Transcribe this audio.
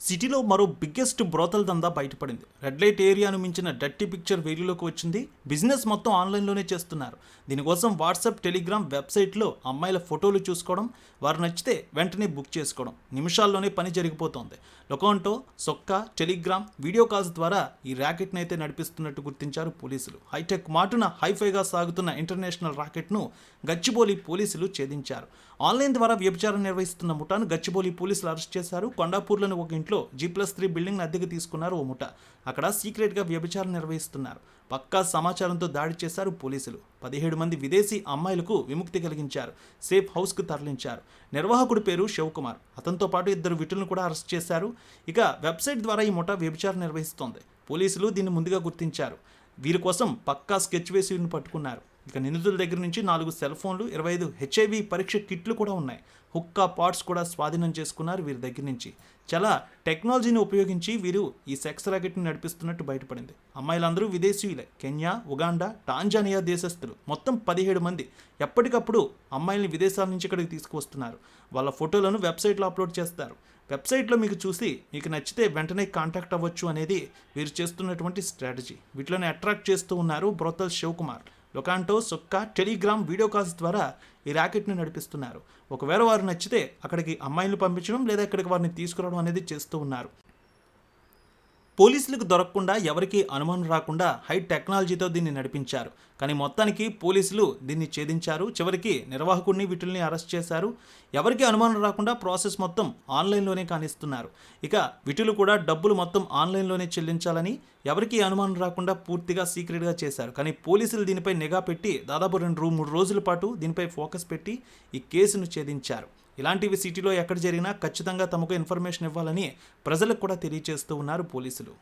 సిటీలో మరో biggest brothel దందా బయటపడింది. రెడ్ లైట్ ఏరియాను మించిన డట్టి పిక్చర్ వేలులోకి వచ్చింది. బిజినెస్ మొత్తం ఆన్లైన్లోనే చేస్తున్నారు. దీనికోసం వాట్సాప్ టెలిగ్రామ్ వెబ్సైట్లో అమ్మాయిల ఫోటోలు చూసుకోవడం వారు నచ్చితే వెంటనే బుక్ చేసుకోవడం నిమిషాల్లోనే పని జరిగిపోతోంది. లొకాంటో సొక్క టెలిగ్రామ్ వీడియో కాల్స్ ద్వారా ఈ ర్యాకెట్ని అయితే నడిపిస్తున్నట్టు గుర్తించారు పోలీసులు. హైటెక్ మాటున హైఫైగా సాగుతున్న ఇంటర్నేషనల్ ర్యాకెట్ను గచ్చిబౌలి పోలీసులు ఛేదించారు. ఆన్లైన్ ద్వారా వ్యభిచారం నిర్వహిస్తున్న ముఠాను గచ్చిబోలి పోలీసులు అరెస్ట్ చేశారు. కొండాపూర్లోని ఒక ఇంట్లో జీ ప్లస్ త్రీ బిల్డింగ్ అద్దెకు తీసుకున్నారు ఓ ముఠ. అక్కడ సీక్రెట్గా వ్యభిచారం నిర్వహిస్తున్నారు. పక్కా సమాచారంతో దాడి చేశారు పోలీసులు. పదిహేడు మంది విదేశీ అమ్మాయిలకు విముక్తి కలిగించారు. సేఫ్ హౌస్కు తరలించారు. నిర్వాహకుడి పేరు శివకుమార్. అతనితో పాటు ఇద్దరు విటులను కూడా అరెస్ట్ చేశారు. ఇక వెబ్సైట్ ద్వారా ఈ ముఠా వ్యభిచారం నిర్వహిస్తోంది. పోలీసులు దీన్ని ముందుగా గుర్తించారు. వీరి కోసం పక్కా స్కెచ్ వేసి పట్టుకున్నారు. ఇక నిందితుల దగ్గర నుంచి నాలుగు సెల్ ఫోన్లు ఇరవై ఐదు హెచ్ఐవి పరీక్ష కిట్లు కూడా ఉన్నాయి. హుక్కా పాట్స్ కూడా స్వాధీనం చేసుకున్నారు వీరి దగ్గర నుంచి. చాలా టెక్నాలజీని ఉపయోగించి వీరు ఈ సెక్స్ రాకెట్ని నడిపిస్తున్నట్టు బయటపడింది. అమ్మాయిలందరూ విదేశీయులే. కెన్యా ఉగాండా టాంజానియా దేశస్థులు. మొత్తం పదిహేడు మంది. ఎప్పటికప్పుడు అమ్మాయిల్ని విదేశాల నుంచి ఇక్కడికి తీసుకువస్తున్నారు. వాళ్ళ ఫోటోలను వెబ్సైట్లో అప్లోడ్ చేస్తారు. వెబ్సైట్లో మీకు చూసి మీకు నచ్చితే వెంటనే కాంటాక్ట్ అవ్వచ్చు అనేది వీరు చేస్తున్నటువంటి స్ట్రాటజీ. వీటిలోనే అట్రాక్ట్ చేస్తూ ఉన్నారు బ్రోతల్ శివకుమార్. లొకాంటో సొక్క టెలిగ్రామ్ వీడియో కాల్స్ ద్వారా ఈ ర్యాకెట్ని నడిపిస్తున్నారు. ఒకవేళ వారు నచ్చితే అక్కడికి అమ్మాయిలు పంపించడం లేదా ఇక్కడికి వారిని తీసుకురావడం అనేది చేస్తూ ఉన్నారు. పోలీసులకు దొరకకుండా ఎవరికీ అనుమానం రాకుండా హై టెక్నాలజీతో దీన్ని నడిపించారు. కానీ మొత్తానికి పోలీసులు దీన్ని ఛేదించారు. చివరికి నిర్వాహకుడిని వీటిల్ని అరెస్ట్ చేశారు. ఎవరికి అనుమానం రాకుండా ప్రాసెస్ మొత్తం ఆన్లైన్లోనే కానిస్తున్నారు. ఇక వీటిలు కూడా డబ్బులు మొత్తం ఆన్లైన్లోనే చెల్లించాలని ఎవరికి అనుమానం రాకుండా పూర్తిగా సీక్రెట్గా చేశారు. కానీ పోలీసులు దీనిపై నిఘా పెట్టి దాదాపు రెండు మూడు రోజుల పాటు దీనిపై ఫోకస్ పెట్టి ఈ కేసును ఛేదించారు. ఇలాంటివి సిటీలో ఎక్కడ జరిగినా ఖచ్చితంగా తమకు ఇన్ఫర్మేషన్ ఇవ్వాలని ప్రజలకు కూడా తెలియజేస్తూ ఉన్నారు పోలీసులు.